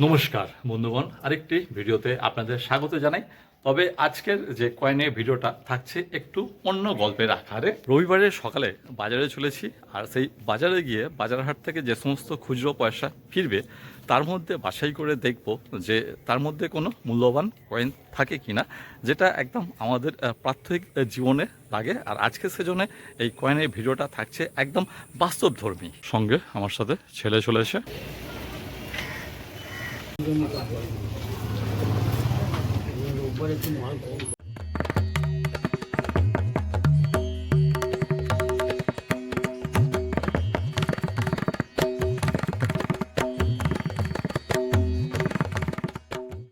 নমস্কার, বন্ধুগণ। আরেকটি ভিডিওতে আপনাদের স্বাগত জানাই। তবে আজকের যে কয়েনের ভিডিওটা থাকছে একটু অন্য গল্পের আকারে। রবিবারে সকালে বাজারে চলেছি আর সেই বাজারে গিয়ে বাজার হাট থেকে যে সমস্ত খুচরো পয়সা ফিরবে, তার মধ্যে বাছাই করে দেখব যে তার মধ্যে কোনো মূল্যবান কয়েন থাকে কিনা, যেটা একদম আমাদের প্রাত্যহিক জীবনে লাগে। আর আজকে সেজন্য এই কয়েনের ভিডিওটা থাকছে একদম বাস্তবধর্মী। সঙ্গে আমার সাথে ছেলে চলেছে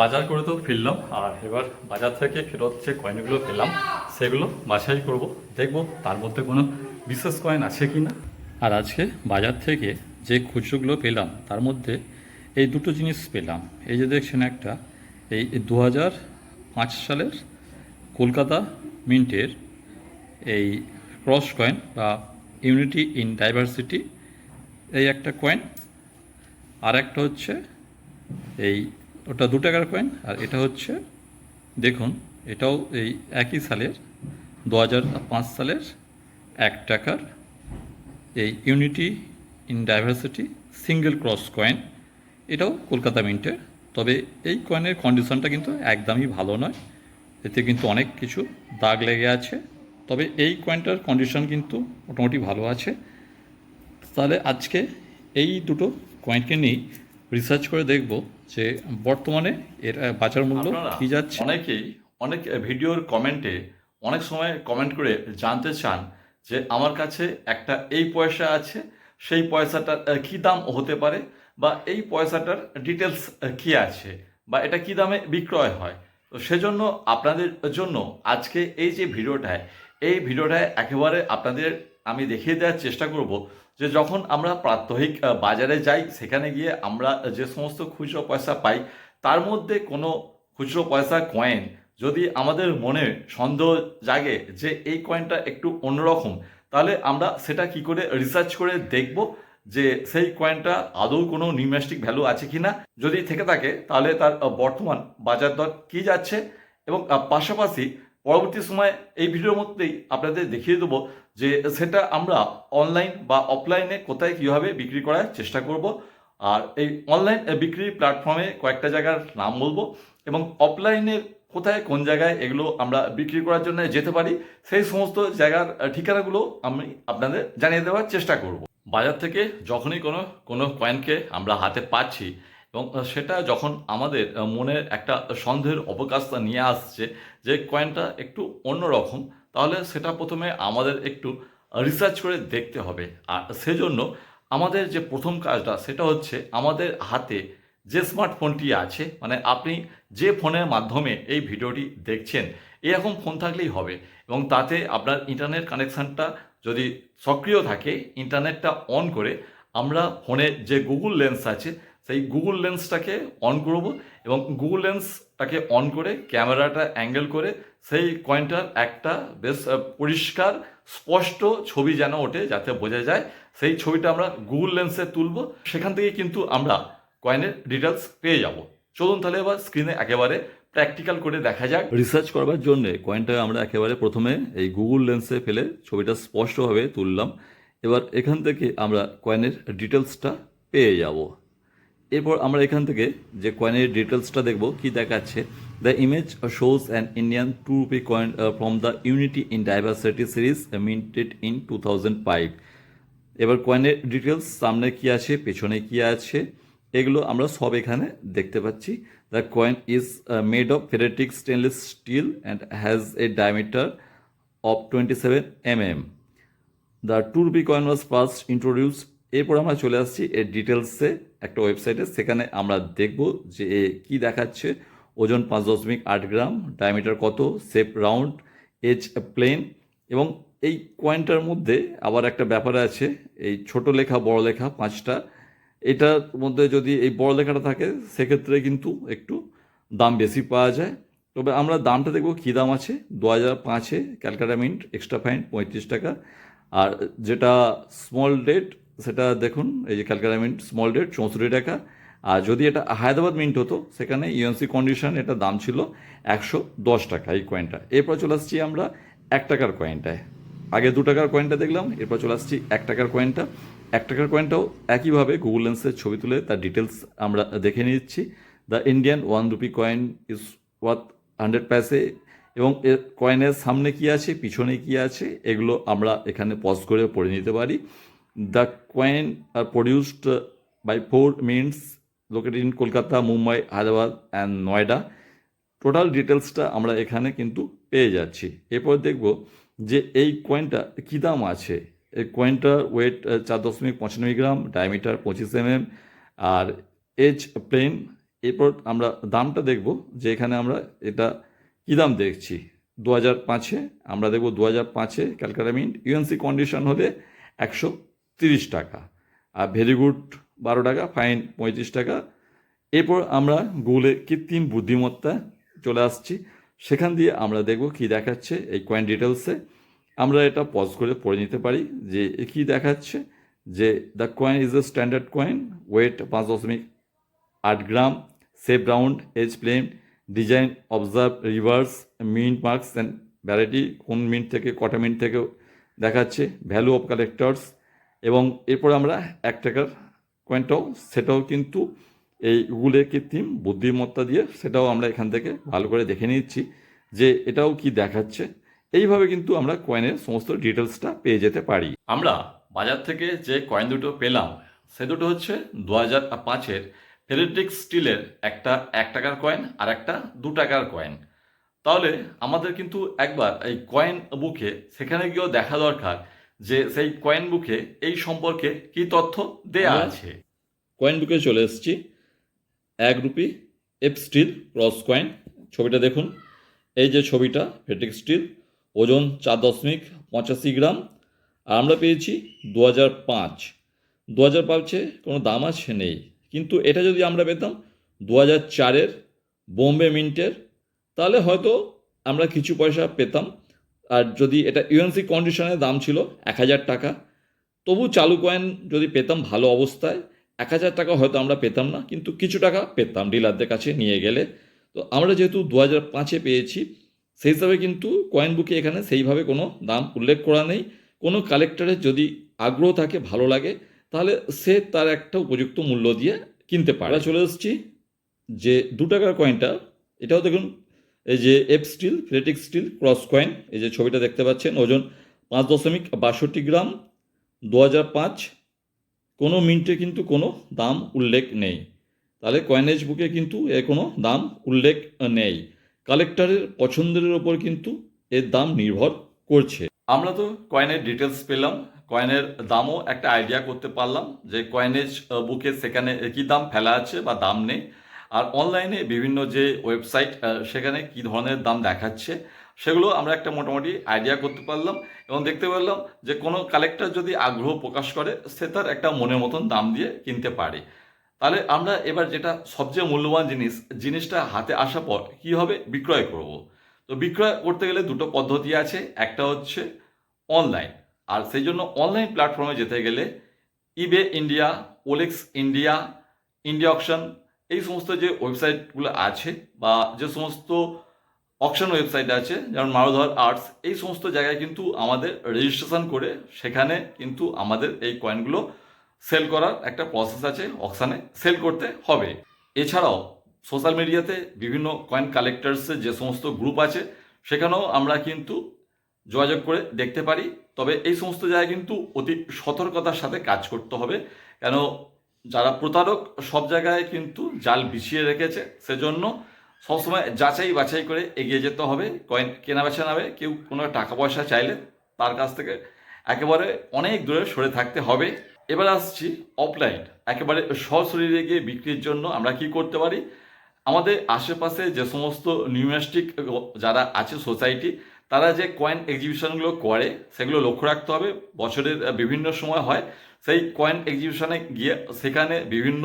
বাজার করে তো ফিরলাম, আর এবার বাজার থেকে ফেরত যে কয়েনগুলো পেলাম, সেগুলো বাছাই করব। দেখব তার মধ্যে কোনো বিশেষ কয়েন আছে কি না আর আজকে বাজার থেকে যে খুচরোগুলো পেলাম, তার মধ্যে এই দুটো জিনিস পেলাম। এই যে দেখছেন একটা, এই দু হাজার পাঁচ সালের কলকাতা মিন্টের এই ক্রস কয়েন বা ইউনিটি ইন ডাইভার্সিটি, এই একটা কয়েন, আর একটা হচ্ছে এই ওটা দু টাকার কয়েন, আর এটা হচ্ছে, দেখুন, এটাও এই একই সালের দু হাজার পাঁচ সালের এক টাকার এই unity in diversity single cross coin. এটাও কলকাতা মিন্টের তবে এই কয়েনের কন্ডিশনটা কিন্তু একদমই ভালো নয়। এতে কিন্তু অনেক কিছু দাগ লেগে আছে। তবে এই কয়েনটার কন্ডিশন কিন্তু মোটামুটি ভালো আছে। তাহলে আজকে এই দুটো কয়েনকে নিয়ে রিসার্চ করে দেখব যে বর্তমানে এর বাজার মূল্য কি যাচ্ছে। অনেকেই অনেক ভিডিওর কমেন্টে অনেক সময় কমেন্ট করে জানতে চান যে আমার কাছে একটা এই পয়সা আছে সেই পয়সাটার আহ, কি দাম হতে পারে? বা এই পয়সাটার ডিটেলস কি আছে? বা এটা কি দামে বিক্রয় হয়? তো সেজন্য আপনাদের জন্য আজকে এই যে ভিডিওটায়, এই ভিডিওটায় একেবারে আপনাদের আমি দেখিয়ে দেওয়ার চেষ্টা করব যে যখন আমরা প্রাত্যহিক বাজারে যাই, সেখানে গিয়ে আমরা যে সমস্ত খুচরো পয়সা পাই, তার মধ্যে কোনো খুচরো পয়সা কয়েন যদি আমাদের মনে সন্দেহ জাগে যে এই কয়েনটা একটু অন্যরকম, তাহলে আমরা সেটা কি করে রিসার্চ করে দেখব যে সেই কয়েনটা আদৌ কোনো নিউমেস্টিক ভ্যালু আছে কি না যদি থেকে থাকে, তাহলে তার বর্তমান বাজার দর কি যাচ্ছে এবং পাশাপাশি পরবর্তী সময় এই ভিডিওর মধ্যেই আপনাদের দেখিয়ে দেবো যে সেটা আমরা অনলাইন বা অফলাইনে কোথায় কীভাবে বিক্রি করার চেষ্টা করব। আর এই অনলাইন বিক্রি প্ল্যাটফর্মে কয়েকটা জায়গার নাম বলব এবং অফলাইনের কোথায় কোন জায়গায় এগুলো আমরা বিক্রি করার জন্য যেতে পারি, সেই সমস্ত জায়গার ঠিকানাগুলো আমি আপনাদের জানিয়ে দেওয়ার চেষ্টা করব। বাজার থেকে যখনই কোনো কোনো কয়েনকে আমরা হাতে পাচ্ছি এবং সেটা যখন আমাদের মনের একটা সন্দেহের অবকাশ নিয়ে আসছে যে কয়েনটা একটু অন্যরকম, তাহলে সেটা প্রথমে আমাদের একটু রিসার্চ করে দেখতে হবে। আর সেজন্য আমাদের যে প্রথম কাজটা, সেটা হচ্ছে আমাদের হাতে যে স্মার্টফোনটি আছে মানে আপনি যে ফোনের মাধ্যমে এই ভিডিওটি দেখছেন, এরকম ফোন থাকলেই হবে এবং তাতে আপনার ইন্টারনেট কানেকশানটা যদি সক্রিয় থাকে ইন্টারনেটটা অন করে, আমরা ফোনে যে গুগল লেন্স আছে, সেই গুগল লেন্সটাকে অন করব এবং গুগল লেন্সটাকে অন করে ক্যামেরাটা অ্যাঙ্গেল করে, সেই কয়েনটার একটা বেশ পরিষ্কার, স্পষ্ট ছবি যেন ওঠে, যাতে বোঝা যায়, সেই ছবিটা আমরা গুগল লেন্সে তুলব। সেখান থেকে কিন্তু আমরা কয়েনের ডিটেলস পেয়ে যাব। চলুন তাহলে এবার স্ক্রিনে একেবারে প্র্যাকটিক্যাল করে দেখা যাক। রিসার্চ করবার জন্য কয়েনটা আমরা একেবারে প্রথমে এই গুগল লেন্সে ফেলে ছবিটা স্পষ্টভাবে তুললাম। এবার এখান থেকে আমরা কয়েনের ডিটেলসটা পেয়ে যাব। এরপর আমরা এখান থেকে যে কয়েনের ডিটেলসটা দেখব, কি দেখাচ্ছে? The image shows an Indian two rupee coin from the unity in diversity series minted in two thousand five এবার কয়েনের ডিটেলস সামনে কি আছে, পেছনে কি আছে, এগুলো আমরা সব এখানে দেখতে পাচ্ছি। Coin is made of ferritic stainless steel and has a diameter of twenty seven M M the two rupee coin was first introduce এরপর আমরা চলে আসছি এর ডিটেলসে একটা ওয়েবসাইটে সেখানে আমরা দেখব যে এ কী দেখাচ্ছে। ওজন পাঁচ দশমিক আট গ্রাম ডায়ামিটার কত শেপ রাউন্ড এজ প্লেন এবং এই কয়েনটার মধ্যে আবার একটা ব্যাপার আছে। এই ছোট লেখা, বড় লেখা, পাঁচটা। এটার মধ্যে যদি এই বড় লেখাটা থাকে, সেক্ষেত্রে কিন্তু একটু দাম বেশি পাওয়া যায়। তবে আমরা দামটা দেখব কী দাম আছে। দু হাজার পাঁচে ক্যালকাটা মিন্ট এক্সট্রা ফাইন পঁয়ত্রিশ টাকা। আর যেটা স্মল ডেট সেটা দেখুন, এই যে ক্যালকাটা মিন্ট স্মল ডেট চৌষট্টি টাকা। আর যদি এটা হায়দ্রাবাদ মিন্ট হতো, সেখানে ইউএনসি কন্ডিশন এটা দাম ছিল একশো দশ টাকা এই কয়েনটা এরপর চলে আসছি আমরা এক টাকার কয়েনটায় আগে দু টাকার কয়েনটা দেখলাম, এরপর চলে আসছি এক টাকার কয়েনটা এক টাকার কয়েনটাও একইভাবে গুগল লেন্সের ছবি তুলে তার ডিটেলস আমরা দেখে নিচ্ছি। The Indian one rupee coin is worth hundred paise এবং এর কয়েনের সামনে কি আছে, পিছনে কি আছে, এগুলো আমরা এখানে পজ করে পড়ে নিতে পারি। The coin are produced by four mints located in Kolkata Mumbai Hyderabad and Noida total ডিটেলসটা আমরা এখানে কিন্তু পেয়ে যাচ্ছি। এরপর দেখব যে এই কয়েনটা কী দাম আছে? এই কয়েনটার ওয়েট চার দশমিক পঁচানব্বই গ্রাম ডায়ামিটার পঁচিশ এমএম আর এজ প্লেন এরপর আমরা দামটা দেখব যে এখানে আমরা এটা কী দাম দেখছি? দু হাজার পাঁচে, আমরা দেখব দু হাজার পাঁচে ক্যালকাটা মিন্ট ইউএনসি কন্ডিশন হলে একশো তিরিশ টাকা, আর ভেরি গুড বারো টাকা ফাইন পঁয়ত্রিশ টাকা। এরপর আমরা গুগলে কৃত্রিম বুদ্ধিমত্তা চলে আসছি। সেখান দিয়ে আমরা দেখব কি দেখাচ্ছে এই কয়েন ডিটেলসে আমরা এটা পজ করে পড়ে নিতে পারি যে কি দেখাচ্ছে, যে the coin is a standard coin weight পাঁচ দশমিক আট gram shape round edge plain design observe reverse mint marks and variety কোন মিন্ট থেকে কটা মিন্ট থেকে দেখাচ্ছে ভ্যালু অফ কালেক্টরস এবং এরপর আমরা এক টাকার কয়েনটাও সেটাও কিন্তু এই গুগলের কৃত্রিম বুদ্ধিমত্তা দিয়ে সেটাও আমরা এখান থেকে ভালো করে দেখে নিচ্ছি যে এটাও কি দেখাচ্ছে। এইভাবে কিন্তু আমরা কয়েনের সমস্ত ডিটেলসটা পেয়ে যেতে পারি। আমরা বাজার থেকে যে কয়েন দুটো পেলাম সে দুটো হচ্ছে দু হাজার পাঁচের ফেলেট্রিক স্টিলের একটা এক টাকার কয়েন আর একটা দু টাকার কয়েন তাহলে আমাদের কিন্তু একবার এই কয়েন বুকে সেখানে গিয়েও দেখা দরকার যে সেই কয়েন বুকে এই সম্পর্কে কি তথ্য দেয়া আছে। কয়েন বুকে চলে এসেছি। এক rupee F steel cross coin ছবিটা দেখুন। এই যে ছবিটা ফেটিক স্টিল ওজন চার দশমিক পঁচাশি গ্রাম। আর আমরা পেয়েছি দু হাজার পাঁচ। দু হাজার পাঁচে কোনো দাম আছে নেই। কিন্তু এটা যদি আমরা পেতাম দু হাজার চারের বোম্বে মিন্টের, তাহলে হয়তো আমরা কিছু পয়সা পেতাম। আর যদি এটা ইউএনসি কন্ডিশনের দাম ছিল এক হাজার টাকা, তবু চালু কয়েন যদি পেতাম ভালো অবস্থায় এক হাজার টাকা হয়তো আমরা পেতাম না, কিন্তু কিছু টাকা পেতাম ডিলারদের কাছে নিয়ে গেলে। তো আমরা যেহেতু দু হাজার পাঁচে পেয়েছি, সেই হিসাবে কিন্তু কয়েন বুকে এখানে সেইভাবে কোনো দাম উল্লেখ করা নেই। কোনো কালেক্টরের যদি আগ্রহ থাকে, ভালো লাগে, তাহলে সে তার একটা উপযুক্ত মূল্য দিয়ে কিনতে পারে। চলে এসেছি যে দু টাকার কয়েনটা এটাও দেখুন, এই যে F steel ferritic steel cross coin এই যে ছবিটা দেখতে পাচ্ছেন, ওজন পাঁচ দশমিক বাষট্টি গ্রাম, দু হাজার পাঁচ কোনো মিন্টে কিন্তু কোনো দাম উল্লেখ নেই। তাহলে কয়েনেজ বুকে কিন্তু এর কোনো দাম উল্লেখ নেই। কালেক্টরের পছন্দের ওপর কিন্তু এর দাম নির্ভর করছে। আমরা তো কয়েনের ডিটেলস পেলাম কয়েনের দামও একটা আইডিয়া করতে পারলাম যে কয়েনেজ বুকে সেখানে কি দাম ফেলা আছে বা দাম নেই। আর অনলাইনে বিভিন্ন যে ওয়েবসাইট সেখানে কি ধরনের দাম দেখাচ্ছে, সেগুলো আমরা একটা মোটামুটি আইডিয়া করতে পারলাম এবং দেখতে পারলাম যে কোনো কালেক্টর যদি আগ্রহ প্রকাশ করে, সে তার একটা মনের মতন দাম দিয়ে কিনতে পারে। তাহলে আমরা এবার যেটা সবচেয়ে মূল্যবান জিনিস, জিনিসটা হাতে আসার পর কীভাবে বিক্রয় করব। তো বিক্রয় করতে গেলে দুটো পদ্ধতি আছে, একটা হচ্ছে অনলাইন আর সেই জন্য অনলাইন প্ল্যাটফর্মে যেতে গেলে eBay India OLX India India auction এই সমস্ত যে ওয়েবসাইটগুলো আছে বা যে সমস্ত অকশন ওয়েবসাইট আছে, যেমন মারোধর আর্টস এই সমস্ত জায়গায় কিন্তু আমাদের রেজিস্ট্রেশন করে সেখানে কিন্তু আমাদের এই কয়েনগুলো সেল করার একটা প্রসেস আছে অকশানে সেল করতে হবে। এছাড়াও সোশ্যাল মিডিয়াতে বিভিন্ন কয়েন কালেক্টার্সের যে সমস্ত গ্রুপ আছে, সেখানেও আমরা কিন্তু যোগাযোগ করে দেখতে পারি। তবে এই সমস্ত জায়গায় কিন্তু অতি সতর্কতার সাথে কাজ করতে হবে। কেন যারা প্রতারক, সব জায়গায় কিন্তু জাল বিছিয়ে রেখেছে। সেজন্য সবসময় যাচাই বাছাই করে এগিয়ে যেতে হবে। কয়েন কেনা বেচা নেবে কেউ কোনো টাকা পয়সা চাইলে তার কাছ থেকে একেবারে অনেক দূরে সরে থাকতে হবে। এবার আসছি অফলাইন একেবারে সশরীরে গিয়ে বিক্রির জন্য আমরা কি করতে পারি? আমাদের আশেপাশে যে সমস্ত নিউমেস্টিক যারা আছে সোসাইটি তারা যে কয়েন এক্সিবিশনগুলো করে সেগুলো লক্ষ্য রাখতে হবে। বছরের বিভিন্ন সময় হয়। সেই কয়েন এক্সিবিশনে গিয়ে সেখানে বিভিন্ন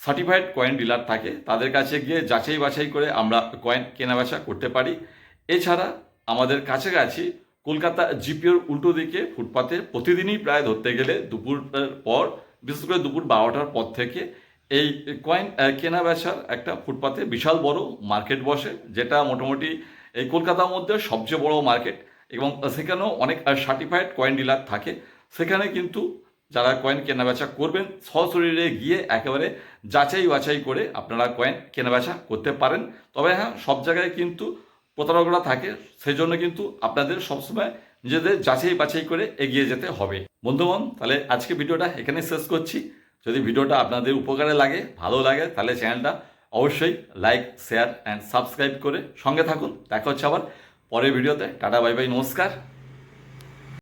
সার্টিফাইড কয়েন ডিলার থাকে। তাদের কাছে গিয়ে যাচাই বাছাই করে আমরা কয়েন কেনাবেচা করতে পারি। এছাড়া আমাদের কাছাকাছি কলকাতা জিপিওর উল্টো দিকে ফুটপাতে প্রতিদিনই প্রায় ধরতে গেলে দুপুরের পর বিশেষ করে দুপুর বারোটার পর থেকে এই কয়েন আহ, কেনা বেচার একটা ফুটপাতে বিশাল বড় মার্কেট বসে যেটা মোটামুটি এই কলকাতার মধ্যে সবচেয়ে বড় মার্কেট এবং সেখানেও অনেক সার্টিফাইড কয়েন ডিলার থাকে। সেখানে কিন্তু যারা কয়েন কেনাবেচা করবেন, সশরীরে গিয়ে একেবারে যাচাই বাছাই করে আপনারা কয়েন কেনাবেচা করতে পারেন। তবে হ্যাঁ সব জায়গায় কিন্তু প্রতারকরা থাকে সেই জন্য কিন্তু আপনাদের সবসময় নিজেদের যাচাই বাছাই করে এগিয়ে যেতে হবে। বন্ধুগণ, তাহলে আজকে ভিডিওটা এখানে শেষ করছি। যদি ভিডিওটা আপনাদের উপকারে লাগে, ভালো লাগে, তাহলে চ্যানেলটা অবশ্যই লাইক শেয়ার অ্যান্ড সাবস্ক্রাইব করে সঙ্গে থাকুন। দেখা হচ্ছে আবার পরের ভিডিওতে টাটা বাই বাই নমস্কার।